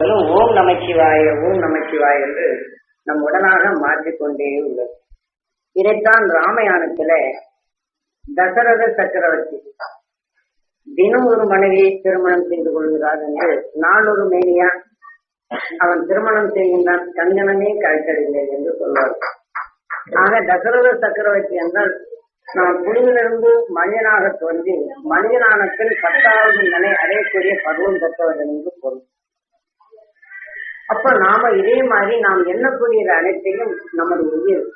ஓம் நமச்சிவாய ஓம் நமச்சிவாய் என்று நம் உடனாக மாற்றிக்கொண்டே உள்ளது. இதைத்தான் ராமயானத்துல தசரத சக்கரவர்த்தி தினம் ஒரு மனைவியை திருமணம் செய்து கொள்கிறார் என்று நாளொரு மேனியா அவன் திருமணம் செய்கின்றான் கஞ்சனமே கழிக்கவில்லை என்று சொல்வார். ஆக தசரத சக்கரவர்த்தி என்றால் நான் புலியிலிருந்து மனிதனாக தோன்றி மனிதனான பின் பத்தாவது நிலை அடையக்கூடிய பருவம் பெற்றவர் என்று பொருள். அப்ப நாம இதே மாதிரி நாம் எண்ணக்கூடியது அனைத்தையும் நமது உயிர்.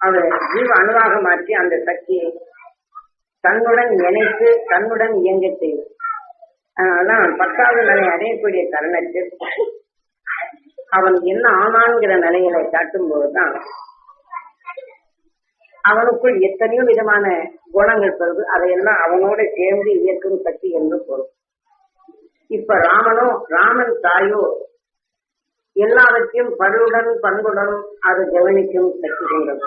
அவர் ஜீவ அணுவாக மாற்றி அந்த சக்தியை தன்னுடன் இணைத்து தன்னுடன் இயங்க செய்யும். அதனாலதான் பத்தாவது நிலை அடையக்கூடிய தருணத்தில் அவன் என்ன ஆனான்கிற நிலைகளை காட்டும் போதுதான் அவனுக்குள் எத்தனையோ விதமான குணங்கள் பெறுது அதையெல்லாம் அவனோட சேர்ந்து இயக்கும் சக்தி என்று பொருள். இப்ப ராமனோ ராமன் தாயோ எல்லாவற்றையும் பருவுடன் பண்புடன் அது கவனிக்கும் சக்தி கொண்டது.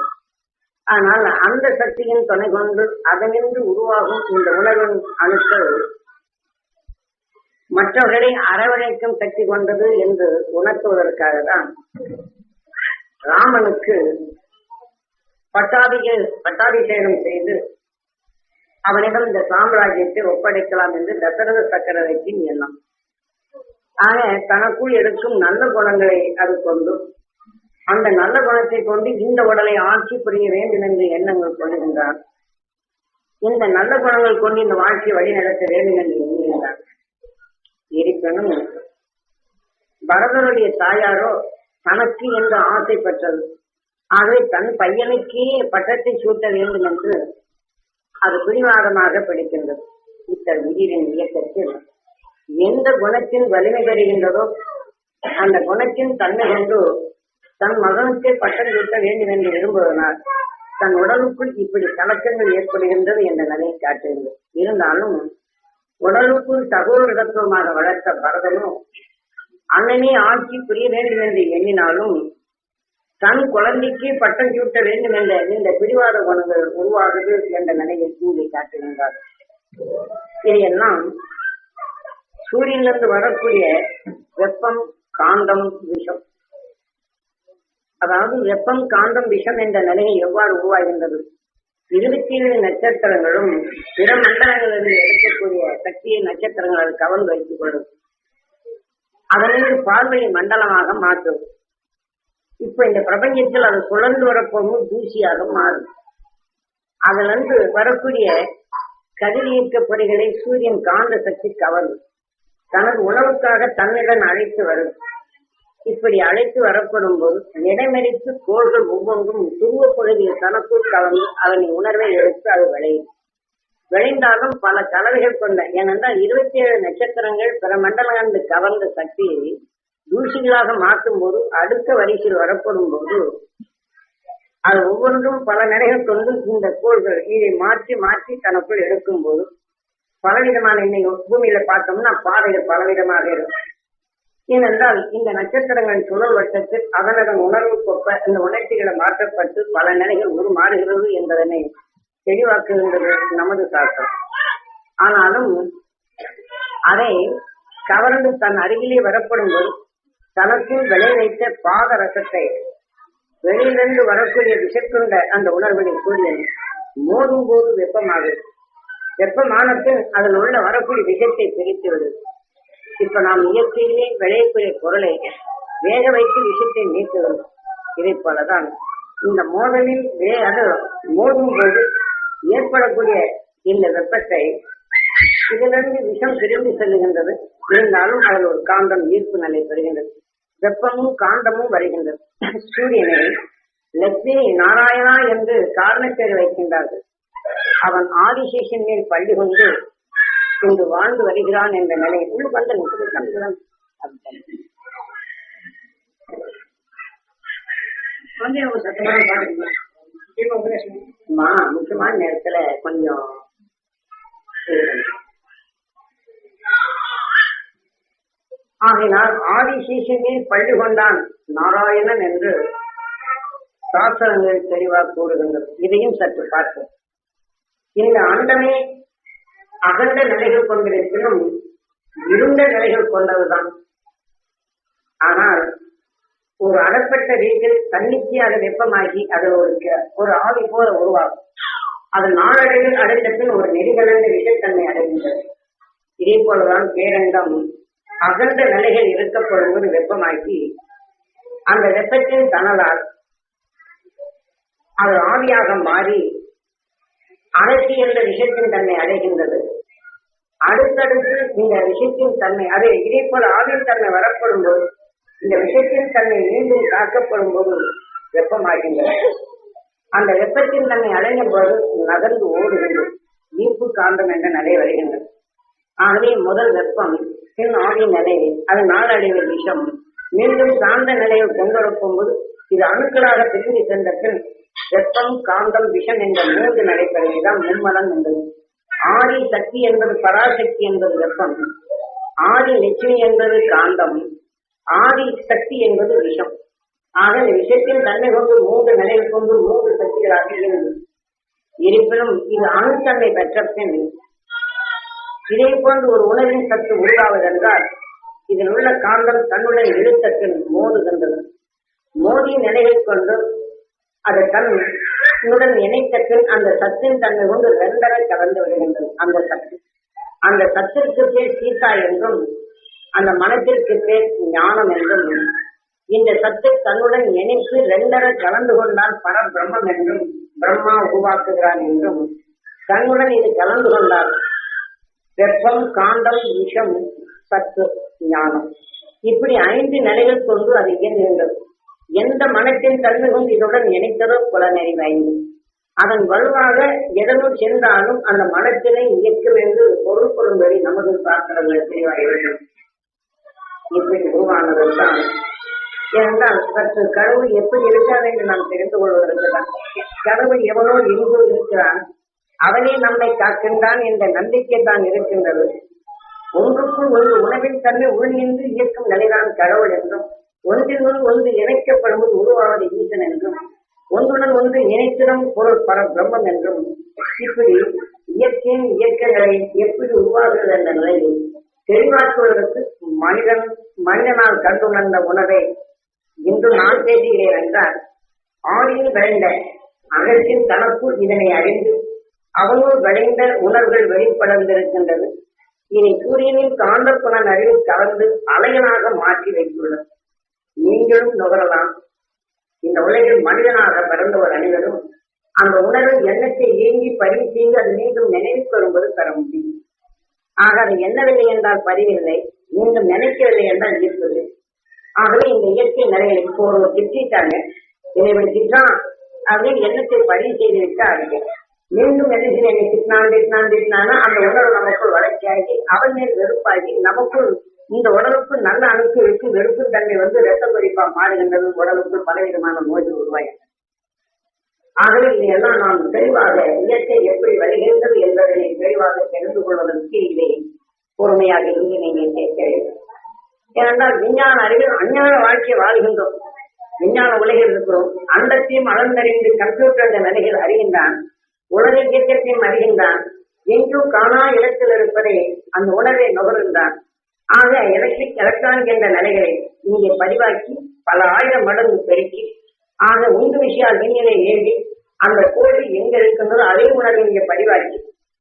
ஆனால் அந்த சக்தியின் துணை கொண்டு அதனின்று உருவாகும் இந்த உலகின் அணுக்கள் மற்றவர்களை அரவணைக்கும் சக்தி கொண்டது என்று உணர்த்துவதற்காக தான் ராமனுக்கு பட்டாபிக பட்டாபிஷேகம் செய்து அவனிடம் இந்த சாம்ராஜ்யத்தை ஒப்படைக்கலாம் என்று தசரத சக்கரவர்த்தியின் எண்ணம். ஆக தனக்குள் எடுக்கும் நல்ல குணங்களை அது கொண்டு அந்த நல்ல குணத்தை கொண்டு இந்த உடலை ஆட்சி புரிய வேண்டும் என்ற எண்ணங்கள் கொண்டிருந்தார். இந்த நல்ல குணங்கள் கொண்டு இந்த வாழ்க்கையை வழி நடத்த வேண்டும் என்று எண்ணுகின்றான் இருப்பினும் பரதருடைய தாயாரோ தனக்கு என்று ஆசைப்பட்டது ஆகவே தன் பையனுக்கே பட்டத்தை சூட்ட வேண்டும் என்று அது பிடிவாதமாக பிடிக்கின்றது. இத்தகைய உயிரின் இயக்கத்தில் எந்த குணத்தின் வலிமை பெறுகின்றதோ அந்த குணத்தின் தன்மை கொண்டு தன் மகனுக்கே பட்டம் சூட்ட வேண்டும் என்று விரும்புவதனால் தன் உடலுக்குள் இப்படி கலக்கங்கள் ஏற்படுகின்றது என்ற நிலையை காட்டுகிறது. இருந்தாலும் உடலுக்குள் சகோதரத்துவமாக வளர்த்த பரதனும் அண்ணனே ஆட்சி புரிய வேண்டும் என்று எண்ணினாலும் தன் குழந்தைக்கு பட்டம் சூட்ட வேண்டும் என்ற இந்த பிடிவாத குணங்கள் உருவாகுது என்ற நிலையை கூறி காட்டுகின்றார். இதையெல்லாம் சூரியனிலிருந்து வரக்கூடிய வெப்பம் காந்தம் விஷம். அதாவது வெப்பம் காந்தம் விஷம் என்ற நிலையை எவ்வாறு உருவாகின்றது? இருபத்தி ஏழு நட்சத்திரங்களும் பிற மண்டலங்களிலிருந்து எடுக்கக்கூடிய சக்தியை நட்சத்திரங்கள் அது கவர்ந்து வைத்துக் கொள்ளும். அதனில் பார்வையை மண்டலமாக மாற்றும். இப்ப இந்த பிரபஞ்சத்தில் அது சுழன்று வரப்போகும் தூசியாக மாறும். அதிலிருந்து வரக்கூடிய கதிரியக்க பொறிகளை சூரியன் காந்த சக்தி கவரும். தனது உணவுக்காக தன்னிடம் அழைத்து வரும். இப்படி அழைத்து வரப்படும் போது நிடைமறித்து கோள்கள் ஒவ்வொன்றும் துருவ பகுதியில் தனக்குள் கலந்து அதனை உணர்வை எடுத்து அது விளையும். விளைந்தாலும் பல கலவைகள் கொண்ட ஏனென்றால் இருபத்தி ஏழு நட்சத்திரங்கள் பிற மண்டலங்கள் கவர்ந்த சக்தியை தூசிகளாக மாற்றும் போது அடுத்த வரிசையில் வரப்படும் போது அது ஒவ்வொன்றும் பல நிலைகள் கொண்டு இந்த கோள்கள் இதை மாற்றி மாற்றி தனக்குள் எடுக்கும் போது பலவிதமான இன்னைக்கு பூமியில பார்த்தோம்னா பாதைகள் பலவிதமாக இருக்கும். ஏனென்றால் இந்த நட்சத்திரங்களின் சுழல் வட்டத்தில் அதனதன் உணர்வுக்கொப்ப இந்த உணர்ச்சிகளை மாற்றப்பட்டு பல நிலைகள் உருமாறுகிறது என்பதனை தெளிவாக்குகின்றது நமது சாஸ்திரம். ஆனாலும் அதை கவர்ந்து தன் அருகிலே வரப்படும் போது தனக்குள் விளை வைத்த பாத ரசத்தை வெளியிலிருந்து வரக்கூடிய விஷக்குண்ட அந்த உணர்வினை சூரியன் மோதும் போது வெப்பமாகுது. வெப்பமானது அதில் உள்ள வரக்கூடிய விஷத்தை பிரித்து விடுது இப்ப நாம் இயற்கையிலே விளையக்கூடிய பொருளை வேக வைத்து விஷத்தை நீக்க இதை போலதான் இந்த மோதலில் வே அது மோதும் போது ஏற்படக்கூடிய இந்த வெப்பத்தை இதிலிருந்து விஷம் திரும்பி செல்லுகின்றது. இருந்தாலும் அதில் ஒரு காந்தம் ஈர்ப்பு நிலை பெறுகின்றது. வெப்பமும் காந்தமும் வருகின்றது. சூரியனை லட்சுமி நாராயணா என்று காரணப்பேர் வைக்கின்றார்கள். அவன் ஆதிசேஷன் மேல் பள்ளி கொண்டு கொண்டு வாழ்ந்து வருகிறான் என்ற நிலையில் உள்ள வந்த நிற்கிறான் முக்கியமான நேரத்துல கொஞ்சம் ஆகினால் ஆதிசேஷனே பள்ளி கொண்டான் நாராயணன் என்று சாஸ்திரங்கள் தெளிவாக கூறுகின்றது இதையும் சற்று பார்ப்போம். இந்த அண்டமே அகண்ட நிலைகள் கொண்டிருப்பினும் இருண்ட நிலைகள் கொண்டதுதான். ஆனால் ஒரு அடப்பட்ட வீட்டில் தன்னிச்சையாக வெப்பமாகி அது ஒரு ஒரு ஆவி போல உருவாகும். அது நாளடைவில் அடைந்த பின் ஒரு நெறிகலந்த விஷத்தன்மை அடைகின்றது. இதே போலதான் பேரண்டம் அகன்ற நிலைகள் இருக்கப்படும் போது வெப்பமாக்கி அந்த வெப்பத்தின் தணலால் அது ஆவியாக மாறி அழகி என்ற விஷயத்தின் தன்மை அடைகின்றது. அடுத்தடுத்து இந்த விஷயத்தின் தன்மை அது இதே போல ஆவின் தன்மை வரப்படும் போது இந்த விஷயத்தின் தன்மை மீண்டும் தாக்கப்படும் போது வெப்பமாகின்றது. அந்த வெப்பத்தின் தன்மை அடையும் போது நகர்ந்து ஓடுகின்றது. ஈர்ப்பு காந்தம் என்ற நிலை வருகின்றது. ஆகவே முதல் வெப்பம் பின் ஆவி நிலை அது நாளடைவில் விஷம். மீண்டும் காந்த நிலையை கொண்டிருக்கும் போது இது அணுக்களாக திரும்பி சென்ற பின் வெப்பம் காந்தம் விஷம் என்ற மூன்று நடைபெறுவதுதான் மும்மலம் என்பது. ஆதி சக்தி என்பது பராசக்தி என்பது வெப்பம். ஆதி லட்சுமி என்பது காந்தம். ஆதி சக்தி என்பது விஷம். ஆக இந்த விஷயத்தின் தன்மை கொண்டு மூன்று நிலையை கொண்டு மூன்று சக்திகளாக இருந்தது. இருப்பினும் இது அணுத்தன்மை பெற்ற பின் போன்று ஒரு உணவின் சத்து உருவாவதென்றால் இதில் உள்ள காந்தம் தன்னுடன் இழுத்த மோதுகின்றது. மோதி நிலையை கொண்டு அது உன்னுடன் இணைத்த பின் அந்த சத்தின் தன்னை கொண்டு ரெண்டரை கலந்து விடுகின்றது. அந்த சத்து. அந்த சத்திற்கு பேர் சீதா என்றும் அந்த மனத்திற்கு பேர் ஞானம் என்றும் இந்த சத்தை தன்னுடன் இணைத்து ரெண்டரை கலந்து கொண்டால் பரபிரம்மம் என்றும் பிரம்மா உருவாக்குகிறான் என்றும் தன்னுடன் இது கலந்து கொண்டால் வெப்பம் காந்தம் விஷம் சத்து ஞானம். இப்படி ஐந்து நிலைகள் கொண்டு அது இயங்குகின்றது. எந்த மனத்தின் தன்மை கொண்டு இதனுடன் இணைத்ததோ புல நிறைவாய்ந்து அதன் வலுவாக எதனும் சென்றாலும் அந்த மனத்தினை இயக்கும் என்று பொருள் நமது சாஸ்திரங்கள் தெளிவாக வேண்டும் இப்படி உருவானதுதான். ஏனென்றால் சற்று கடவுள் எப்படி இருக்கிறார் என்று நாம் தெரிந்து கொள்வதற்கு தான். கடவுள் எவனோ எங்கோ இருக்கிறான். அவனே நம்மை காக்கின்றான் என்ற நம்பிக்கை தான் இருக்கின்றது. ஒன்றுக்குள் ஒன்று உணவின் தன்மை உள்நின்று இயக்கும் நிலைதான் கடவுள் என்றும் ஒன்றினுடன் ஒன்று இணைக்கப்படுவது உருவாவது ஈசன் என்றும் ஒன்றுடன் ஒன்று இணைத்திடம் பொருள் பர பிரம்மம் என்றும் இப்படி இயற்கையின் இயற்கைகளை எப்படி உருவாகிறது என்ற நிலையில் தெளிவாக்குவதற்கு மனிதன் மனிதனால் கண்டுணர்ந்த உணவை இன்று நான் பேசுகிறேன் என்றால் ஆடியில் விளைந்த அகத்தின் தனக்குள் இதனை அறிந்து அவனுள் விளைந்த உணர்வுகள் வெளிப்படர்ந்திருக்கின்றது இனி சூரியனின் காந்தப்புலன் அறிவு கலந்து அலையனாக மாற்றி வைத்துள்ளது. நீங்களும் நுகரலாம். இந்த உலகில் மனிதனாக பிறந்தவர் அனைவரும் அந்த உணர்வு எண்ணத்தை இயங்கி பதிவு செய்து அது மீண்டும் நினைவுக்கு வரும்போது தர முடியும். ஆக அது எண்ணவில்லை என்றால் பதிவில்லை மீண்டும் நினைக்கவில்லை என்றால் ஈர்ப்பது ஆகவே இந்த இயற்கை நிறைய இப்போ ஒரு திட்டாங்க என்னை திட்டான் அப்படின்னு எண்ணத்தை பதிவு செய்து விட்டால் மீண்டும் என்ன செய்ய திட்டினான் திட்டினான் திட்டினானா அந்த உணர்வு நமக்குள் வளர்ச்சியாகி அவன் மேல் வெறுப்பாகி நமக்குள் இந்த உடலுக்கு நல்ல அணுக்கு வச்சு வெறுப்பு தன்மை வந்து ரத்த குறிப்பா மாறுகின்றது உடலுக்கு பலவிதமான நோய்கள் உருவாகின்றன. ஆகவே இதையெல்லாம் நாம் தெளிவாக இயற்கை எப்படி வருகின்றது என்பதனை தெளிவாக தெரிந்து கொள்வதற்கு இதை பொறுமையாக இருந்து நீங்கள் கேட்க வேண்டும் ஏனென்றால் விஞ்ஞான அறிவில் அஞ்ஞான வாழ்க்கையை வாழ்கின்றோம். விஞ்ஞான உலகில் இருக்கிறோம். அண்டத்தையும் அளந்தறிந்து கம்ப்யூட்டர் என்ற நிலையில் அறிகின்றான். உலக இயக்கத்தையும் அறிகின்றான். எங்கும் காணா இடத்தில் இருப்பதை அந்த உணர்வை நுகர்கின்றான். ஆக எலக்ட்ரிக் எலக்ட்ரானிக் என்ற நிலைகளை இங்கே பதிவாக்கி பல ஆயிரம் மடங்கு பெருக்கி ஆக உண்டு விஷயால் விண்ணிலை ஏறி அந்த கோழி எங்க இருக்கின்றதோ அதே உணர்வு இங்கே பதிவாக்கி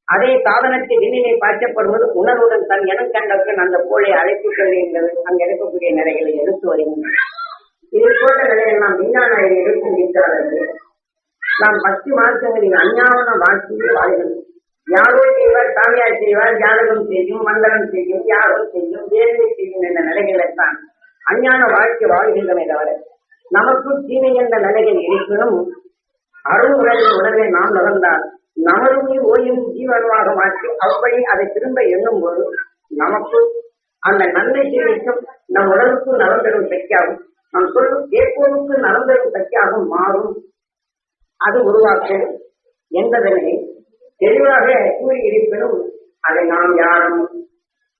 அதே சாதனத்தை விண்ணிலை பாய்ச்சப்படுவது உணர்வுடன் தன் என கண்டவுடன் அந்த கோழை அழைத்து என்பது அங்க இருக்கக்கூடிய நிலைகளை எடுத்து வருகின்றன இது போன்ற நிலையில் நாம் விஞ்ஞான அறிவு இருக்கிறார்கள் நாம் பத்து மார்க்கங்களின் அஞ்ஞான வாழ்க்கையை வாழ்கிறோம். யாரோ செய்வார் சாமியார் செய்வார் ஜாதகம் செய்யும் மந்திரம் செய்யும் யாரோ செய்யும் வேலை செய்யும் என்ற நிலைகளைத்தான் அஞ்ஞான வாழ்க்கை வாழ்கின்றன தவிர நமக்கு தீமை என்ற நிலைகள் இருப்பினும் அருள் உலகின் நாம் நுகர்ந்தால் நமது ஓயும் ஜீவனமாக மாற்றி அப்படி அதை திரும்ப எண்ணும் போது நமக்கு அந்த நன்மை செய்திக்கும் நம் உடலுக்கு நலந்தரும் சக்தியாகும். நம் சொல்லும் கேட்போருக்கு நலந்தரும் சக்தியாகவும் மாறும். அது உருவாக்கும் என்பதனை தெளிவாக கூறியிருப்பினும் அதை நாம் யாரும்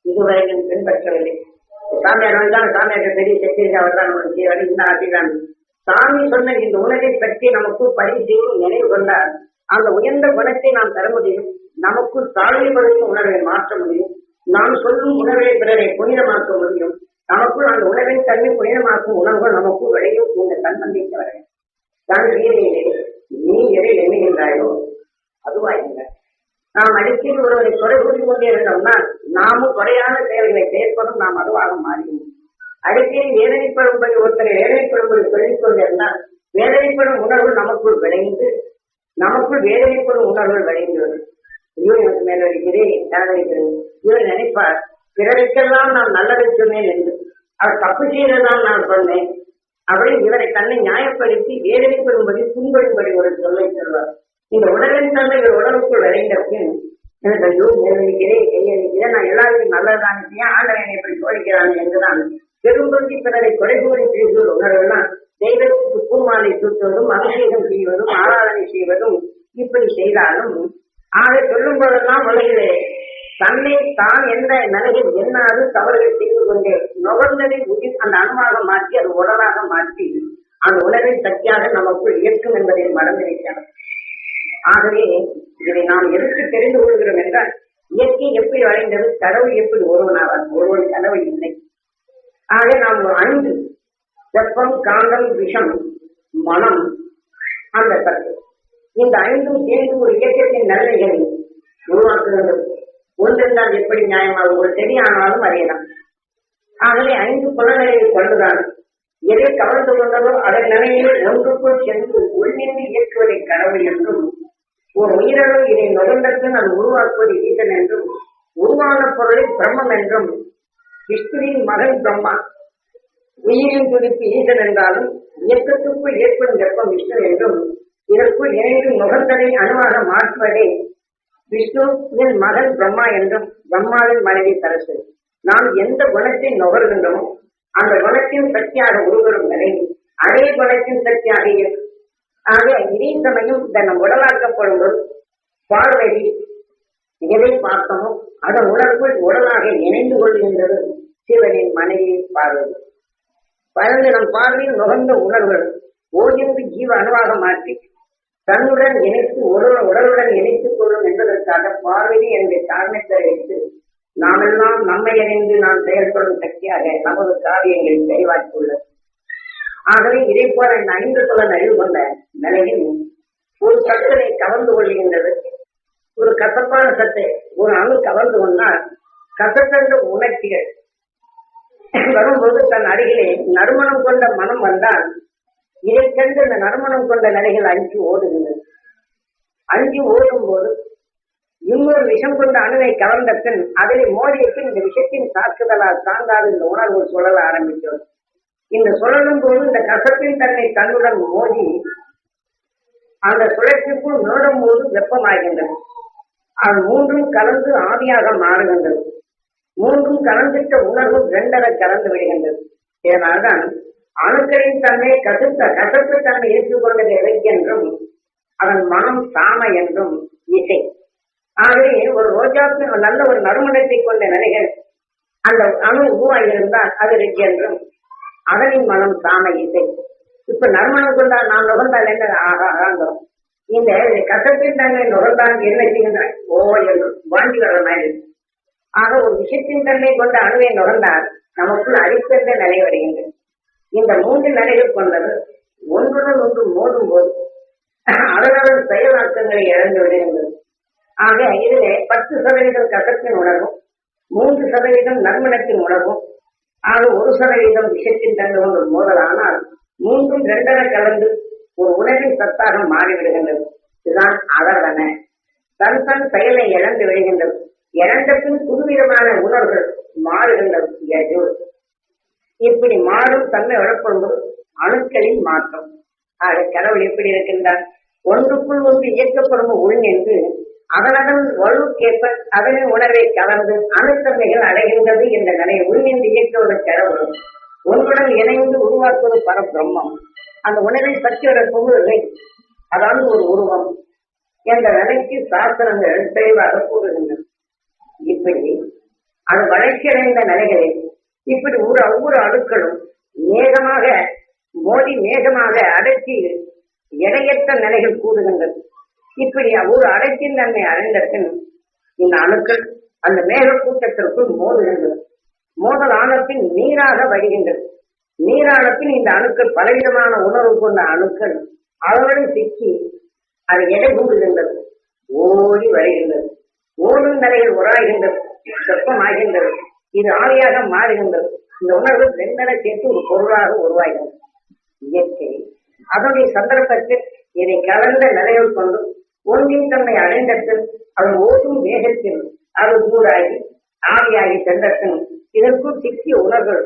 இதுவரையும் பின்பற்றவில்லை. சாமியார் வந்தால் சாமியார் பெரிய சக்தி அவர் தான் நமக்கு சாமி சொன்ன இந்த உலகை பற்றி நமக்கு பதிவு நினைவு கொண்டால் அந்த உயர்ந்த குணத்தை நாம் பெற முடியும். நமக்கு தாழ்வுபடுத்தும் உணர்வை மாற்ற முடியும். நாம் சொல்லும் உணர்வை பிறரை புனிதமாக்க முடியும். நமக்குள் அந்த உணவின் தன்மை புனிதமாக்கும் உணவுகள் நமக்குள் விளையும். இந்த தன்னம்பிக்கை வர தான் நீ எதை எண்ணுகின்றாயோ அதுவா இல்லை நாம் அடிக்கடி ஒருவரை குறை கூறி கொண்டே இருந்தோம்னா நாமும் குறையான செயல்களை செயற்படும் நாம் அதுவாக மாறியும் அடிக்கடி வேதனைப்படும்படி ஒருத்தரை வேதனைப்படும்படி சொல்லிக் கொண்டிருந்தால் வேதனைப்படும் உணர்வு நமக்குள் விளைந்து நமக்குள் வேதனைப்படும் உணர்வுகள் விளைந்து வரும். ஐயோ எனக்கு மேல இருக்கிறேன் காதலிக்கிறேன் இவர் நினைப்பார் பிறருக்கெல்லாம் நான் நல்லதை சொன்னேன் என்று அவர் தப்பு செய்ததான் நான் சொன்னேன் அப்படி இவரை தன்னை நியாயப்படுத்தி வேதனைப்படும்படி புண்படும்படி ஒரு சொல்லை சொல்வார். இந்த உடலின் தன்மை ஒரு உடலுக்குள் விளைந்த பின் எனக்கு ஐயோ கையளிக்கிறேன் நான் எல்லாருக்கும் நல்லதுதான் செய்ய ஆளவரை இப்படி சோதிக்கிறான் என்றுதான் பெரும்பகுதி பிறரை குறை கூறி பேசுவது உணர்வெல்லாம் தெய்வத்துக்கு பூமாலை சூட்டுவதும் அபிஷேகம் செய்வதும் ஆராதனை செய்வதும் இப்படி செய்தாலும் ஆக சொல்லும் போதெல்லாம் உலகிலே தன்னை தான் எந்த நிலையில் என்னாது தவறுகள் செய்து கொண்டே நுகர்ந்ததை உயிர் அந்த அணுவாக மாற்றி அது உடலாக மாற்றி அந்த உணர்வின் சக்தியாக நமக்குள் இயக்கும் என்பதை மறந்திருக்கிறார் ஆகவே இதை நாம் எதற்கு தெரிந்து கொள்கிறோம் என்றால் இயற்கை எப்படி வரைந்தது கடவுள் எப்படி ஒருவனாவார்? ஒருவன் கடவுள் இல்லை. ஆக நாம் ஐந்து வெப்பம் காந்தம் விஷம் மனம் அந்த தத்து இந்த ஐந்தும் சேர்ந்து ஒரு இயக்கத்தின் நன்மைகளை உருவாக்குகிறது ஒன்றிருந்தால் எப்படி நியாயமாகும்? ஒரு செடியானாலும் அறியலாம். ஆகவே ஐந்து புலநிலையை கொண்டுதான் எதை கவர்ந்து கொண்டதோ அதன் நிலையில் ஒன்றுக்குள் சென்று உள்நின்று இயக்குவதை கடவுள் என்றும் ஒரு உயிரணு இதை நுகர்ந்தற்கு அது உருவாக்குவது ஈசன் என்றும் உருவான பொருளை பிரம்மம் என்றும் விஷ்ணுவின் மகன் பிரம்மா. உயிரின் துடிப்பு ஈசன் என்றாலும் இயக்கத்துக்குள் ஏற்படும் வெப்பம் விஷ்ணு என்றும் இதற்குள் இணைந்து நுகர்ந்ததை அணுவாக மாற்றுவதே விஷ்ணுவின் மகன் பிரம்மா என்றும் பிரம்மாவின் மனைவி சரஸ்வதி நாம் எந்த குணத்தை நுகர்கின்றோமோ அந்த குணத்தின் சக்தியாக உருவரும் நிலை அதே குணத்தின் சக்தியாக இருக்கும். ஆக இதே சமயம் தன் உடலாக்கப்படும் போது பார்வதி எதை பார்த்தோமோ அதன் உடலுக்குள் உடலாக இணைந்து கொள்கின்றது சிவனின் மனைவி பார்வதி பறந்து நம் பார்வையில் நுகர்ந்த உணர்வுகள் ஓய்ந்து ஜீவ அணுவாக மாற்றி தன்னுடன் இணைத்து ஒரு உடலுடன் இணைத்துக் கொள்ளும் என்பதற்காக பார்வதி என்ற காரணத்தை வைத்து நாமெல்லாம் நம்மை அறிந்து நாம் செயல்படும் சக்தியாக நமது காரியங்களில் தெளிவாக்கியுள்ளது ஆகவே இதை போல இந்த ஐந்து புலன் அறிவு கொண்ட நிலையில் ஒரு சத்தனை கவர்ந்து கொள்கின்றது. ஒரு கசப்பான சத்தை ஒரு அணு கவர்ந்து கொண்டால் கசத்தென்ற உணர்ச்சிகள். வரும்போது தன் அருகிலே நறுமணம் கொண்ட மனம் வந்தால் இதை கண்டு இந்த நறுமணம் கொண்ட நிலைகள் அஞ்சு ஓடுகின்றது. அஞ்சு ஓடும் போது இன்னொரு விஷம் கொண்ட அணுவை கவர்ந்த பின் அதில் மோதிய பின் இந்த விஷத்தின் தாக்குதலால் தாங்காது இந்த உணர்வு சுழல ஆரம்பித்தது. இந்த சுழலும் போது இந்த கசப்பின் தன்னை தன்னுடன் மோதி அந்த சுழற்சிக்குள் நோடும் போது வெப்பமாகின்றது. அது மூன்றும் கலந்து ஆவியாக மாறுகின்றது. மூன்றும் கலந்துட்ட உணர்வு ரெண்டரை கலந்து விடுகின்றது. இதனால்தான் அணுக்களின் தன்மை கசுத்த கசப்பு தன்மை ஏற்றுக்கொண்டது எதை என்றும் அதன் மனம் சாம என்றும் இசை. ஆகவே ஒரு ரோஜாக்கு நல்ல ஒரு நறுமணத்தை கொண்ட நிலைகள் அந்த அணு உருவாகியிருந்தால் அது ரெட் என்றும் அகலின் மனம் சாம இல்லை. இப்ப நறுமணம் கொண்டால் நான் நுகர்ந்தால் என்ன? ஆகாங்கிறோம் இந்த கசப்பின் தன்மை நுகர்ந்தாங்க என்ன செய்கின்றான் ஓ என்று வாங்கி வர மாதிரி ஆக ஒரு விஷயத்தின் தன்மை கொண்ட அணுவை நுகர்ந்தால் நமக்குள் அடித்தென்ற நிலை வருகின்றது. இந்த மூன்று நிலைகள் கொண்டது ஒன்றுடன் ஒன்று மோதும் போது அதனுடன் செயலாக்கங்களை இழந்து விடுகின்றது. ஆக இதிலே பத்து சதவீதம் கசத்தின் உணர்வும் மூன்று சதவீதம் நறுமணத்தின் உணர்வும் ஆக ஒரு சதவீதம் விஷயத்தின் தன்மை கொண்டு மோதலானால் மூன்றும் இரண்டரை கலந்து ஒரு உணவின் சத்தாக மாறிவிடுகின்றது இதுதான் அதர்வன தன் தன் செயலை இழந்து விடுகின்றது. இழந்த பின் புதுவிதமான உணர்வுகள் மாறுகின்றது. இப்படி மாறும் தன்மை வளர்ப்படும்போது அணுக்களின் மாற்றம். ஆக கடவுள் எப்படி இருக்கின்றார்? ஒன்றுக்குள் ஒன்று இயக்கப்படும் உள் என்று அதனதன் வலுக்கேற்ப அதனின் உணர்வை கலந்து அணுத்தன்மைகள் அடைகின்றது என்ற நிலையை உள்நின்று இயக்குவது கடவுள் ஒன்றுடன் இணைந்து உருவாக்குவது பர பிரம்மம். அந்த உணர்வை பற்றி ஒரு பொருள்களை அதாவது ஒரு உருவம் என்ற நிலைக்கு சாஸ்திரங்கள் தெளிவாக கூறுகின்றன. இப்படி அது வளர்ச்சியடைந்த நிலைகளில் இப்படி ஒரு ஒவ்வொரு அணுக்களும் மேகமாக மோடி மேகமாக அடர்த்தி எடையற்ற நிலைகள் கூடுகின்றது இப்படியா ஒரு அடைத்தின் தன்மை அடைந்த பின் இந்த அணுக்கள் அந்த மேக கூட்டத்திற்குள் மோதுகின்றது மோதல் ஆனப்பின் நீராக வருகின்றது நீரானப்பின் இந்த அணுக்கள் பலவிதமான உணர்வு கொண்ட அணுக்கள் அதனுடன் சிக்கி அது எடை கூடுகின்றது ஓடி வருகின்றது. ஓடும் நிலையில் உராகின்றது வெப்பமாகின்றது. இது ஆவியாக மாறுகின்றது. இந்த உணர்வு ரெண்டரை சேர்த்து ஒரு பொருளாக உருவாகிறது இயற்கை. அதனுடைய சந்தர்ப்பத்தில் இதை கலந்த நிலையில் கொண்டு ஒன்றின் தன்மை அடைந்தத்தில் அவள் ஓடும் வேகத்தில் அவள் ஊராகி ஆவியாகி சென்றத்தில் இதற்குள் சிக்கிய உணர்வுகள்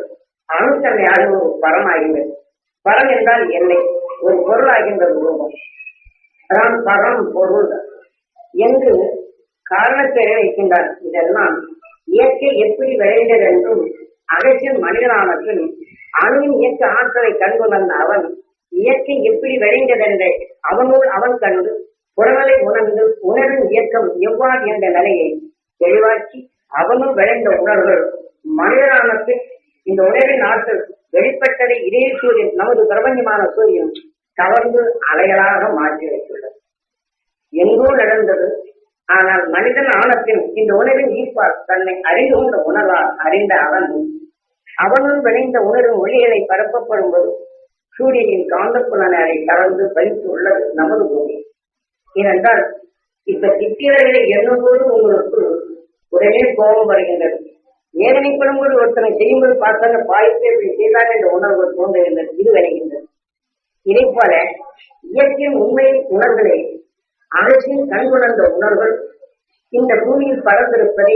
அணுத்தன்மையாக ஒரு பரமாகின்றது பரம் என்றால் என்னை ஒரு பொருளாகின்றது ரூபம் அதான் பரம் பொருள். என்று காரணத்தை வைக்கின்றார் இதெல்லாம் இயற்கை எப்படி விளைந்தது என்றும் அகற்றின் மனிதனானத்தில் அணுவின் இயக்க ஆற்றலை கண்டுணர்ந்த அவன் இயற்கை எப்படி விளைந்ததென்று அவனுள் அவன் கண்டு புறநிலை உணர்ந்து உணர்வின் இயக்கம் எவ்வாறு என்ற நிலையை தெளிவாக்கி அவனும் விளைந்த உணர்வுகள். மனிதனானத்தில் இந்த உணர்வின் ஆற்றல் வெளிப்பட்டதை இதே சூரியன் நமது பிரபஞ்சமான சூரியன் கவர்ந்து அலைகளாக மாற்றி வைத்துள்ளது எங்கோ நடந்தது ஆனால் மனிதன் ஆனத்தின் இந்த உணர்வின் ஈர்ப்பால் தன்னை அறிந்து கொண்ட உணர்வால் அறிந்த அவன் அவனும் விளைந்த உணரும் ஒளிகளை பரப்பப்படும் போது சூரியனின் காந்தப்புலனை அதை கலந்து பறித்து உள்ளது நமது பூமி. ஏனென்றால் இப்ப சித்திரர்களை எண்ணும்போது உங்களுக்கு உடனே கோபம் வருகின்றது. வேதனைப்படும் போது ஒருத்தனை செய்யும்போது பார்த்தாங்க பாய்த்து இப்படி செய்தாங்க இந்த உணர்வு தோன்றுகின்றது இது வருகின்றது இதை போல இயற்கையின் உண்மை உணர்வுகளை அரசின் கண்குணர்ந்த உணர்வுகள் இந்த பூமியில் பறந்திருப்பதை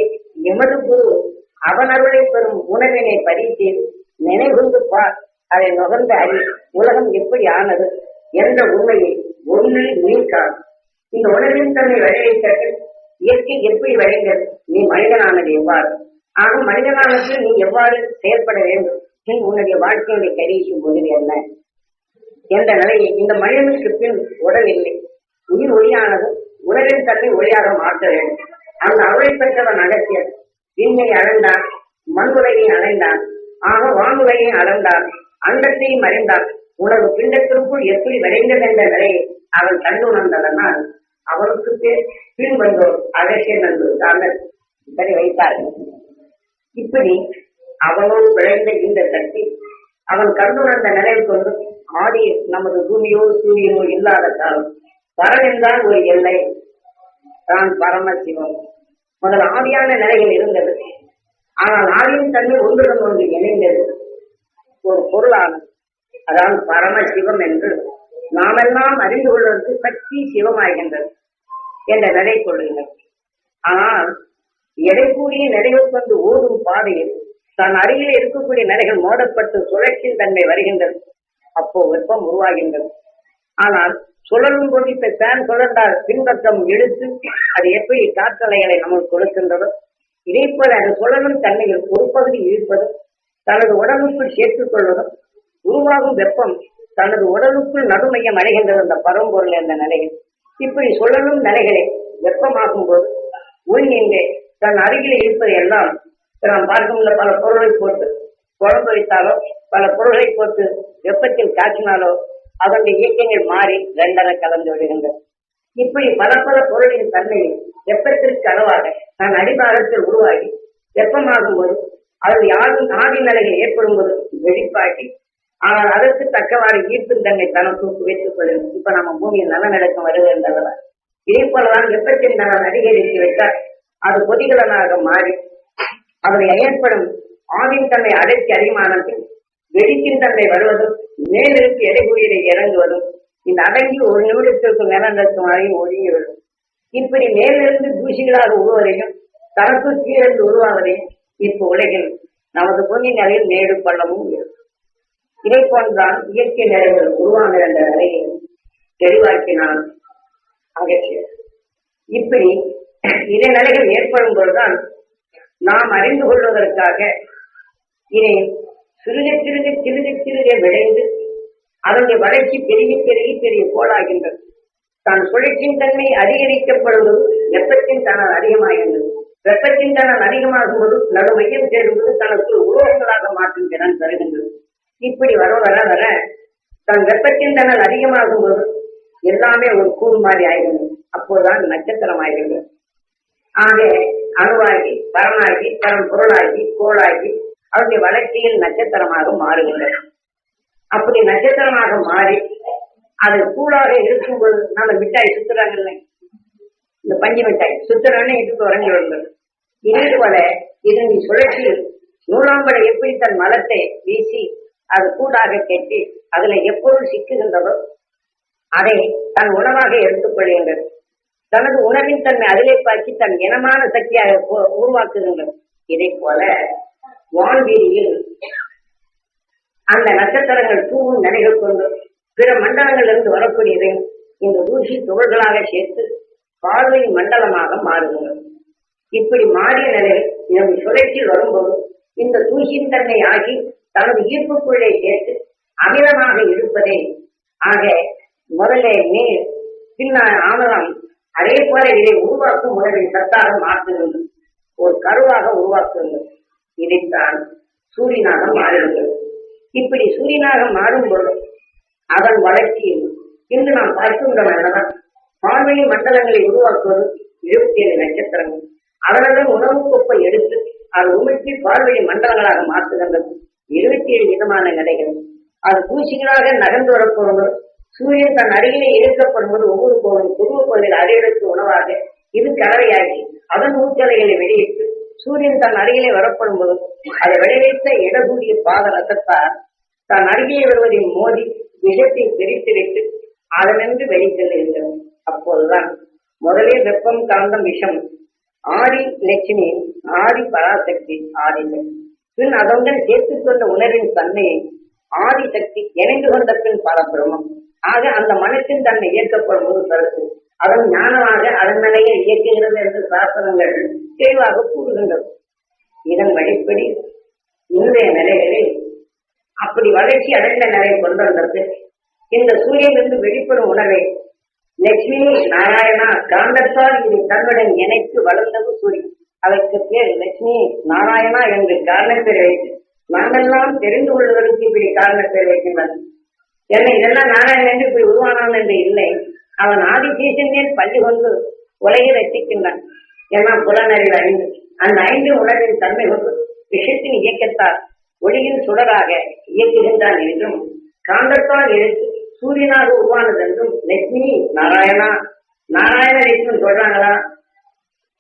எமது குரு அவனருளை பெறும் உணவினை பறித்து நினைவுந்து பார் அதை நுகர்ந்த அறி உலகம் எப்படி ஆனது என்ற உண்மையை ஒன்றில் நீக்கார் இந்த உணர்வின் தன்னை விளைவித்தது இயற்கை எப்படி விளைந்தது நீ மனிதனானது எவ்வாறு? ஆக மனிதனானது நீ எவ்வாறு செயல்பட வேண்டும்? நீ உன்னுடைய வாழ்க்கையுடைய கடைசி பொழுது என்ன என்ற நிலையை இந்த மனிதனுக்கு பின் உடல் இல்லை உயிர் ஒளியானது உலகின் தன்னை ஒளியாக மாற்ற வேண்டும். அந்த அருளை பெற்றவன் அகத்தியர் விண்ணை அளந்தான் உலகை அடைந்தான் ஆக வானுலகை அளந்தான் அண்டத்தையும் அறிந்தான். உனது பிண்டத்திற்குள் எப்படி விளைந்தது என்ற நிலையை அவன் கண்டுணர்ந்ததனால் அவனுக்கு பேர் பின் வந்தோர் அகசியன் தாங்கள் இப்படி வைத்தார்கள் இப்படி அவனோடு விளைந்த இந்த சக்தி அவன் கண்டுணர்ந்த நிலையை கொண்டு ஆடி நமது பூமியோ சூரியனோ இல்லாத காலம். பரம் ஒரு எல்லை. தான் பரமசிவம். முதல் ஆதியான நிலையில் இருந்தது. ஆனால் ஆதியின் தன்மை ஒன்றுடன் ஒன்று இணைந்தது. ஒரு பொருளானது. அதான் பரமசிவம் என்று நாமெல்லாம் அறிந்து கொள்வதற்கு சக்தி சிவமாகின்றது. என்ற நிலை கொள்ளுங்கள். ஆனால் எடை கூடிய நிலைகள் கொண்டு ஓடும் பாதையில் தன் அருகில் இருக்கக்கூடிய நிலைகள் மோடப்பட்டு சுழற்சியின் தன்மை வருகின்றது. அப்போ வெப்பம் உருவாகின்றது. ஆனால் சுழலும் போது இப்ப பேன் சுழன்றால் பின்பக்கம் இழுத்து அது எப்படி காற்றலைகளை நமக்கு கொடுக்கின்றதோ இணைப்பது அது சுழலும் தன்மையில் ஒரு பகுதி இழுப்பதும் தனது உடலுக்குள் சேர்த்துக் கொள்வதும் உருவாகும் வெப்பம் தனது உடலுக்குள் நடுமையம் அடைகின்றது அந்த பரம்பொருள் என்ற நிலையில் இப்படி சுழலும் நிலைகளே வெப்பமாகும் போது உன் நின்றே தன் அருகில் இருப்பது எல்லாம் நாம் பார்க்கும்ல பல பொருளை போட்டு குழம்பு வைத்தாலோ பல பொருளை போட்டு வெப்பத்தில் காற்றினாலோ அதனுடைய இயக்கங்கள் மாறி ரெண்டரை கலந்து விடுகின்றன. இப்படி பல பல பொருளின் தன்மை வெப்பத்திற்கு அளவாக தன் அடிபாரத்தில் உருவாகி வெப்பமாகும் போது அது யாரும் ஆவி நிலைகள் ஏற்படும் போது வெளிப்பாட்டி ஆனால் அதற்கு தக்கவாறு ஈர்க்கும் தன்னை தனக்கு வைத்துக் கொள்ளும். இப்ப நம்ம பூமியில் நல்ல வருது என்றவர் இதே போலதான் வெப்பத்தின் நலன் அதிகரித்து விட்டால் அது பொதிகலனாக மாறி அதனை ஏற்படும் ஆவின் தன்மை அடர்த்தி அதிகமானது வெடிக்கின் தன்மை வருவதும் மேலிருந்து எடைகுறியிலே இறங்குவதும் இந்த அடங்கி ஒரு நிமிடத்திற்கு நிலநிறுத்தும் வரையும் ஒதுங்கிவிடும் இப்படி மேலிருந்து தூசிகளாக உருவதையும் தனக்கு கீழிருந்து உருவாவதையும் இப்போ உலகில் நமது பூமி நிலையில் மேடு பள்ளமும் இருக்கும் இதை போன்றான் இயற்கை நிலைகள் உருவான என்ற நிலையை தெளிவாக்கினால் அகற்றியது. இப்படி இதை நிலைகள் ஏற்படும் போதுதான் நாம் அறிந்து கொள்வதற்காக இதை சிறுக சிறுக சிறுக சிறுக விளைந்து அதனுடைய வளர்ச்சி பெருகி பெருகி பெரிய கோளாகின்றது. தான் சுழற்சியின் தன்மை அதிகரிக்கப்படுவது வெப்பத்தின் தனல் அதிகமாகின்றது. வெப்பத்தின் தனல் அதிகமாகும் போது நடுமையம் சேரும்போது தனக்கு உலோகங்களாக மாற்றும் திறன் தருகின்றது இப்படி வர வர வர. தன் வெப்பத்தின் தனல் அதிகமாகும் போது எல்லாமே ஒரு கூறு மாதிரி ஆகிடுது அப்போதுதான் நட்சத்திரம் ஆயிடுது ஆக அணுவாகி பரமாகி பரம் பொருளாகி கோளாகி அவருடைய வளர்ச்சியில் நட்சத்திரமாக மாறுகின்றது அப்படி நட்சத்திரமாக மாறி அது கூடாக இருக்கும்போது நம்ம மிட்டாய் சுத்துறாங்கல்ல இந்த பஞ்சு மிட்டாய். சுத்துறானே இதுக்கு உறங்கி வந்தது இதே போல இதன் சுழற்சியில் நூலாம்படை எப்படி தன் மலத்தை வீசி அது கூடாக கெட்டி அதுல எப்பொருள் சிக்குகின்றதோ அதை தன் உணவாக எடுத்துக்கொள்கின்றது. தனது உணவின் தன்மை அதிலே பாய்ச்சி தன் இனமான சக்தியாக உருவாக்குகின்றது. இதை போல வான்வீதியில் அந்த நட்சத்திரங்கள் தூவும் நிலைகள் கொண்டு பிற மண்டலங்களிலிருந்து வரக்கூடியதை இந்த ஊசி துகள்களாக சேர்த்து பார்வை மண்டலமாக மாறுகின்றது. இப்படி மாறிய நிலையில் நம் சுழற்சியில் வரும்போது இந்த தூசின் தன்மை ஆகி தனது ஈர்ப்புக்குள்ளே சேர்த்து அமிலமாக இருப்பதே. ஆக முதலே நீர் பின்னால் ஆமலம் அதே போல இதை உருவாக்கும் முதலில் சத்தாக மாற்றுகின்றது ஒரு கருவாக உருவாக்குகின்றது இதைத்தான் சூரியனாக மாறுகிறது இப்படி சூரியனாக மாறும்போது அதன் வளர்ச்சியில் இன்று நாம் பார்க்கின்றோம் அல்லவா பார்வை மண்டலங்களை உருவாக்குவது இருபத்தி ஏழு நட்சத்திரங்கள். அதனுடன் உணவு கொப்பை எடுத்து அது உமிழ்த்தி பார்வை மண்டலங்களாக மாற்றுகின்றது. இருபத்தி ஏழு விதமான நிலைகள் அது பூச்சிகளாக நகர்ந்து வரப்போவது சூரியன் தன் அருகிலே இழுக்கப்படும்போது ஒவ்வொரு கோவிலும் துருவ கோவில் அடையெடுத்து உணவாக இது கலவையாகி அதன் ஊர்கலைகளை வெளியிட்டு சூரியன் தன் அருகிலே வரப்படும் போது அதை விளைவித்த இடகூடிய பாத ரசத்தார் தன் அருகிலே வருவதை மோதி விஷத்தை பிரித்துவிட்டு அதனின்று வெளி செல்லுகின்றது அப்போதுதான் முதலே வெப்பம் கலந்த விஷம் ஆதி லட்சுமி ஆதி பராசக்தி ஆதிசக்தி பின் அதனுடன் சேர்த்துக் கொண்ட உணர்வின் தன்மையை ஆதிசக்தி இணைந்து கொண்ட பின் பரபிரமம் ஆக அந்த மனத்தின் தன்னை இயக்கப்படும் ஒரு கருத்து. அதன் ஞானமாக அதன் நிலையை இயக்குகிறது என்று சாசனங்கள் தெளிவாக கூறுகின்றது இதன் வழிப்படி இன்றைய நிலைகளில் அப்படி வளர்ச்சி அடைந்த நிலை கொண்டு வந்தது இந்த சூரியனிலிருந்து வெளிப்படும் உணவை லட்சுமி நாராயணா காந்தத்தால் இது தன்னுடன் இணைத்து வளர்ந்தது சூரியன். அதற்கு பேர் லட்சுமி நாராயணா என்று காரணப்பேர் வைத்து நாமெல்லாம் தெரிந்து கொள்வதற்கு இப்படி காரணப்பேர் வைக்கின்றனர். என்ன இதெல்லாம் நாராயணன் என்று இப்படி உருவானான் என்று இல்லை. அவன் ஆதிசேஷன் பள்ளி கொண்டு உலகை ரசிக்கின்றான். எல்லாம் புலனறிவு அறிந்து அந்த ஐந்து உலகின் தன்மை கொண்டு விஷயத்தின் இயக்கத்தால் ஒளியின் சுடராக இயக்குகின்றான் என்றும் காந்தத்தால் எழுத்து சூரியனாக உருவானது என்றும் லட்சுமி நாராயணா நாராயண லட்சுமி சொல்றாங்களா?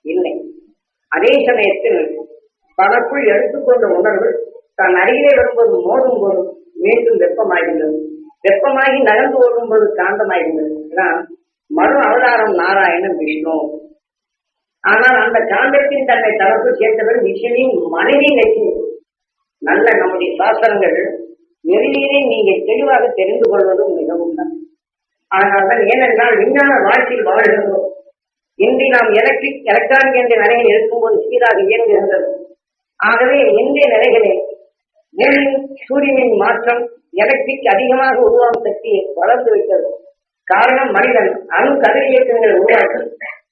இல்லை. அதே சமயத்தில் தனக்குள் எடுத்துக்கொண்ட உணர்வு தன் அருகிலே வரும்போது மோதும் போது மீண்டும் வெப்பமாகின்றது. வெப்பமாகி நகர்ந்து ஓடும்போது காந்தமாகின்றது. இதான் மறு அவதாரம் நாராயணன் விஷ்ணு. ஆனால் அந்த காந்தத்தின் தன்னை தனக்கு கேட்டவர் விஷ்ணுவின் மனைவி லட்சுமி. நல்ல நம்முடைய சாஸ்திரங்கள் நெறியிலே நீங்கள் தெளிவாக தெரிந்து கொள்வதும் மிகவும் தான் அதனால்தான் ஏனென்றால் விஞ்ஞான வாழ்க்கையில் வாழ்கிறோம் இன்றி நாம் எலக்ட்ரிக் எலக்ட்ரானிக் என்ற நிலையில் இருக்கும்போது சீராக இயங்குகின்றது. ஆகவே இன்றைய நிலைகளில் பூமியின் சூரியனின் மாற்றம் எலக்ட்ரிக் அதிகமாக உருவாகும் சக்தியை வளர்ந்து வைத்தது. காரணம் மனிதன் அணு கதிர் இயக்கங்களை உருவாக்கி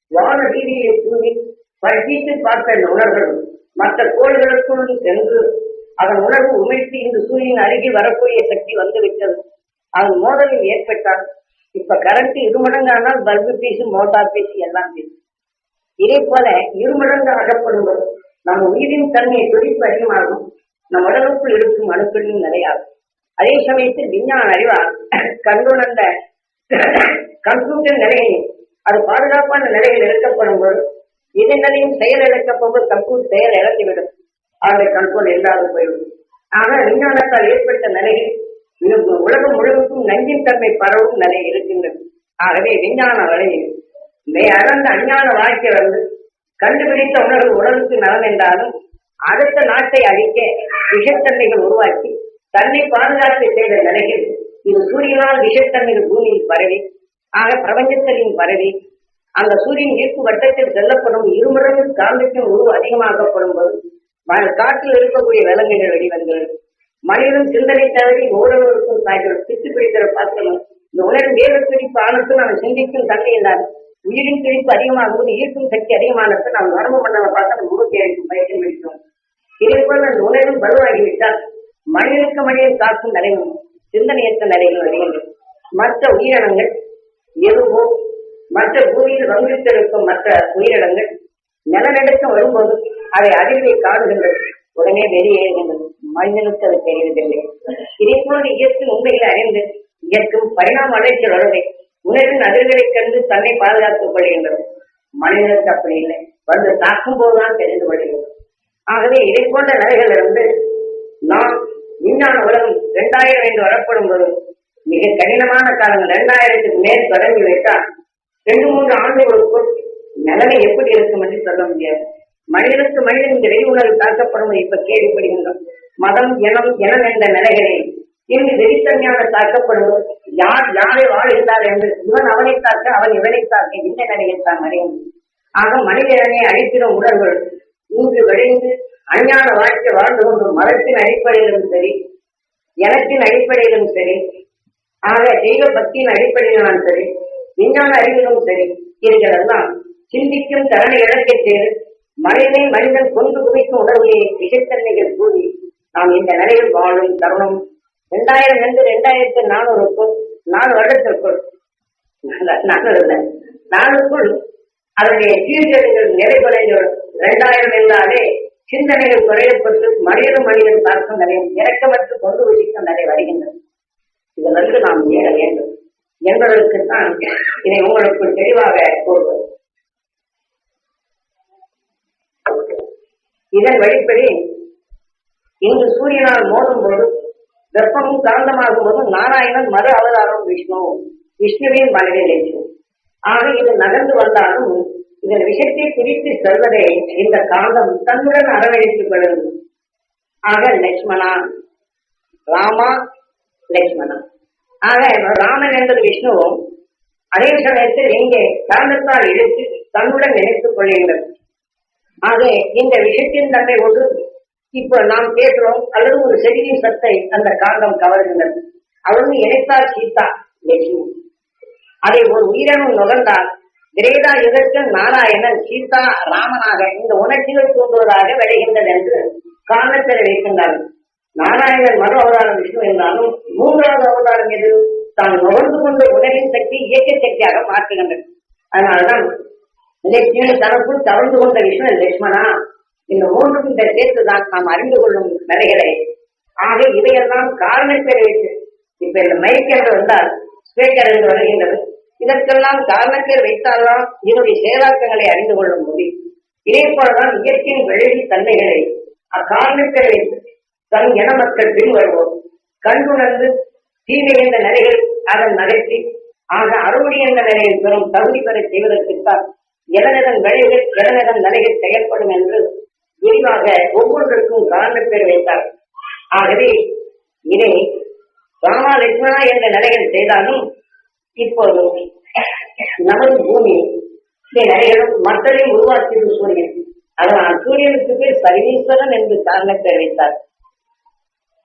வான ரீதியை தூங்கி பயிற்சித்து பார்த்த உணர்வுகள் மற்ற கோள்களுக்குள் சென்று அதன் உணர்வு உமிழ்த்தி இந்த சூரியன் அருகில் வரக்கூடிய சக்தி வந்துவிட்டது. அதன் மோதலில் ஏற்பட்டால் இப்ப கரண்ட் இரு மடங்கானால் பல்பு பீஸு மோட்டார் பீஸ் எல்லாம் பீஸ் இதே போல இரு மடங்கு அகப்படும்போது நம்ம உயிரின் தன்மையை துடிப்பு அதிகமாகும். நம் உடலுக்குள் இருக்கும் அணுக்களின் நிலையாகும். அதே சமயத்தில் விஞ்ஞான அறிவால் கண்டுணர்ந்த கம்ப்யூட்டர் நிலையை அது பாதுகாப்பான நிலையில் இழக்கப்படும் போது இதன் நிலையும் செயல் இழக்கப்போது கம்ப்யூட்டர் செயல் இழந்துவிடும். அந்த கண்ட்ரோல் இல்லாது போய்விடும். ஆக விஞ்ஞானத்தால் ஏற்பட்ட நிலையில் இது உலகம் முழுவதும் நஞ்சின் தன்மை பரவும் நிலை இருக்கின்றது. ஆகவே விஞ்ஞான வழியில் மே அளந்த அஞ்ஞான வாழ்க்கை வந்து கண்டுபிடித்த உணர்வு உடலுக்கு நலன் என்றாலும் அடுத்த நாட்டை அழிக்க விஷத்தன்மைகள் உருவாக்கி தன்னை பாதுகாத்து செய்த நிலையில் இது சூரியனால் விஷத்தன்மைகள் பூமியில் பரவி ஆக பிரபஞ்சத்தின் பரவி அந்த சூரியன் ஈர்ப்பு வட்டத்தில் செல்லப்படும் இருமடங்கு காந்தத்தின் உருவம் அதிகமாகப்படும் போது காட்டில் இருக்கக்கூடிய விலங்குகள் வெளிவந்தது மனிதன் சிந்தனை தவறி ஓரளவுக்கும் தாய்கள் பித்து பிடிக்கிற பாத்திரம். இந்த உணர்வு வேறு பிடிப்பு ஆனது நாம் சிந்திக்கும் தன்மை இல்லாது உயிரின் பிடிப்பு அதிகமாகும் போது ஈர்க்கும் சக்தி அதிகமானது நாம் நரம்பு மண்டல பார்த்தா நம்ம முழுக்கி அடிக்கும் பயத்தில் இதே போல அந்த உணர்வும் வலுவாகிவிட்டால் மனிதனுக்கு மனிதன் காக்கும் நிலையும் சிந்தனையற்ற நிலையில் வருகின்றது மற்ற உயிரினங்கள் எதுவோ மற்ற பூமியில் வங்கித்திருக்கும் மற்ற உயிரினங்கள் நிலநடுக்கம் வரும்போது அதை அதிர்வை காடுகின்றது உடனே வெளியேறுகின்றது மனிதனுக்கு அது தெரியவில்லை இதே போல இயற்கை உண்மையில் அறிந்து இயற்கும் பரிணாம வளர்ச்சி வருவதை உணர்வின் அதிர்வுகளைக் கண்டு தன்னை பாதுகாத்துக் கொள்கின்றது மனிதனுக்கு அப்படி இல்லை. வந்து தாக்கும் போதுதான் தெரிந்து கொள்கின்றோம் ஆகவே இதை போன்ற நிலைகள் இருந்து நாம் விஞ்ஞான உலகம் இரண்டாயிரம் என்று வரப்படும் போது மிக கடினமான காலங்கள் இரண்டாயிரத்துக்கு மேல் தொடங்கி வைத்தால் ரெண்டு மூன்று ஆண்டுகளுக்குள் நிலைமை எப்படி இருக்கும் என்று சொல்ல முடியாது. மனிதனுக்கு மனிதன் இந்த வெளி உணர்வு தாக்கப்படும் இப்ப கேள்விப்படுகின்றோம். மதம் இனம் இனம் என்ற நிலைகளே இங்கு வெறித்தன்மையாக தாக்கப்படும் யார் யாரை வாழ்கிறார் என்று இவன் அவனை தாக்க அவன் இவனை தாக்க இந்த நிலையில் தான் அடையும் ஆக மனிதனை அழித்திடும் உணர்வுகள் இங்கு விளைந்து அஞ்ஞான வாழ்க்கை வாழ்ந்து கொண்டு மதத்தின் அடிப்படையிலும் சரி இனத்தின் அடிப்படையிலும் சரி ஆக தெய்வ பக்தியின் அடிப்படையிலும் சரி விஞ்ஞான அறிவிலும் சரி இவைகளெல்லாம் சிந்திக்கும் திறனை இழக்கை செய்து மனிதனை மனிதன் கொண்டு குவிக்கும் உணர்வுகளை விஷத்தன்மைகள் கூறி நாம் இந்த நிலையில் வாழும் தருணம் இரண்டாயிரம் இருந்து இரண்டாயிரத்தி நானூறுக்குள் நாலு வருடத்திற்குள். நானூறு நாளுக்குள் அதனுடைய சீர்கேடுகள் நிறைவடைந்து இரண்டாயிரம் இல்லாதே சிந்தனைகள் குறையப்பட்டு மனிதன் மனிதன் பார்க்கும் நிலையம் இறக்கமற்று கொண்டு விழிக்கும் நிலை வருகின்றது. இதிலிருந்து நாம் ஏற வேண்டும். என்பதற்குத்தான் இதை உங்களுக்கு தெளிவாக கூறுவது. இதன் வழிப்படி இன்று சூரியனால் மோதும் போது வெப்பமும் காந்தமாகும் போது நாராயணன் மறு அவதாரம் விஷ்ணு விஷ்ணுவின் மனைவி லட்சுமி ஆக இது நகர்ந்து வந்தாலும் இதன் விஷயத்தை குறித்து செல்வதை இந்த காந்தம் தன்னுடன் அரவணைத்துக் கொள்ளும். ஆக லட்சுமணா ராமா லட்சுமணா ஆக ராமன் என்பது விஷ்ணுவும் அதே சமயத்தில் இங்கே காந்தத்தால் இழுத்து தன்னுடன் நினைத்துக் கொள்கின்றது ஆக இந்த விஷயத்தின் தன்மை ஒன்று இப்ப நாம் பேசுறோம் அல்லது ஒரு செடியின் சத்தை அந்த காந்தம் கவர்கின்றது. அவருக்கு இணைத்தால் சீதா லட்சுமி. அதை ஒரு உயிரினம் நுகர்ந்தால் திரேதா யுகத்தில் நாராயணன் சீதா ராமனாக இந்த உணர்ச்சிகள் தூண்டுவதாக விளைகின்றது என்று காரணத்தில் வைக்கின்றார்கள் நாராயணன் மறு அவதாரம் விஷ்ணு என்றாலும் மூன்றாவது அவதாரம் எது? தான் நுகர்ந்து கொண்ட உணரின் சக்தி இயக்க சக்தியாக மாற்றுகின்றது. அதனால்தான் லட்சுமி தனக்குள் தவழ்ந்து கொண்ட விஷ்ணு லட்சுமணா. இந்த மூன்றும் இந்த சேர்த்துதான் நாம் அறிந்து கொள்ளும் நிறைகளை ஆக இவையெல்லாம் காரணத்தை வைத்து இப்ப இந்த மைக்கென்று வந்தால் ஸ்பீக்கர் என்று வருகின்றது இதற்கெல்லாம் காரணத்தை வைத்தால்தான் இதனுடைய செயலாக்கங்களை அறிந்து கொள்ள முடியும். இதே போலதான் இயற்கையின் விளைவி தன்மைகளை அக்காரணத்தை வைத்து தன் இன மக்கள் பின்வருவோம். கண்டுணர்ந்து தீமை என்ற நிலைகள் அதன் நடத்தி ஆக அறுவடை என்ற நிலையில் பெறும் தகுதி பெற செய்வதற்குத்தான் எதனதன் விளைவுகள் எதனதன் நிலைகள் செயல்படும் என்று விரிவாக ஒவ்வொருவருக்கும் காரணப்பேர் வைத்தார். ஆகவே இதை ராமா லட்சுமணா என்ற நிலைகள் செய்தாலும் இப்போது நமது பூமி நிலைகளும் மக்களையும் உருவாக்கியது சூரியன். அதனால் சூரியனுக்கு பேர் பரமேஸ்வரன் என்று காரணப்பேர் வைத்தார்.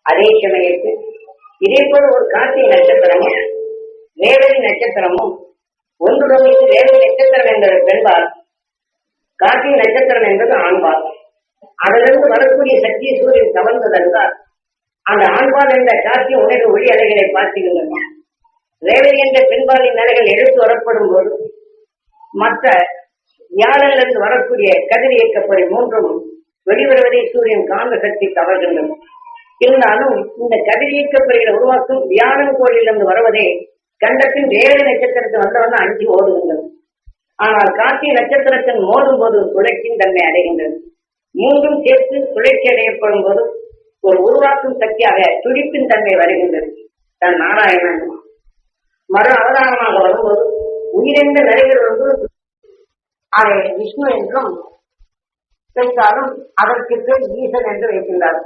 அதே சமயத்தில் இதே போல ஒரு கார்த்திகை நட்சத்திரமும் ரேவதி நட்சத்திரமும் ஒன்று ஒன்றுடன் வேலை நட்சத்திரம் என்பது பெண்பார் கார்த்திகை நட்சத்திரம் என்பது ஆண்பார் அதிலிருந்து வரக்கூடிய சக்தியை சூரியன் கவர்ந்ததென்றால் அந்த ஆண்பால் என்ற கார்த்திகை உணர்வு ஒளி அலைகளை பார்த்துகின்றன ரேவதி என்ற பெண்பாலின் நிலைகள் எடுத்து வரப்படும் போது மற்ற வியாழனிலிருந்து வரக்கூடிய கதிர் இயக்கப்படி மூன்றும் வெளிவருவதை சூரியன் காந்த சக்தி கவர்கின்றன இருந்தாலும் இந்த கதிர் இயக்கப்படுகிற உருவாக்கும் வியாழன் கோயிலிருந்து வருவதே கண்டத்தின் வேறு நட்சத்திரத்தை வந்தவன் அஞ்சு ஓடுகின்றது. ஆனால் கார்த்திகை நட்சத்திரத்தின் மோதும் போது சுழற்சியின் தன்மை அடைகின்றது. மூன்றும் சேர்த்து சுழற்சி அடையப்படும் போது ஒரு உருவாக்கும் சக்தியாக துடிப்பின் தன்மை வருகின்றது. தன் நாராயணன். மறு அவதாரமாக வரும்போது உயிரென்ற நடிகர் வந்து அதை விஷ்ணு என்றும் வைத்தாலும் அதற்கு ஈசன் என்று வைக்கின்றார்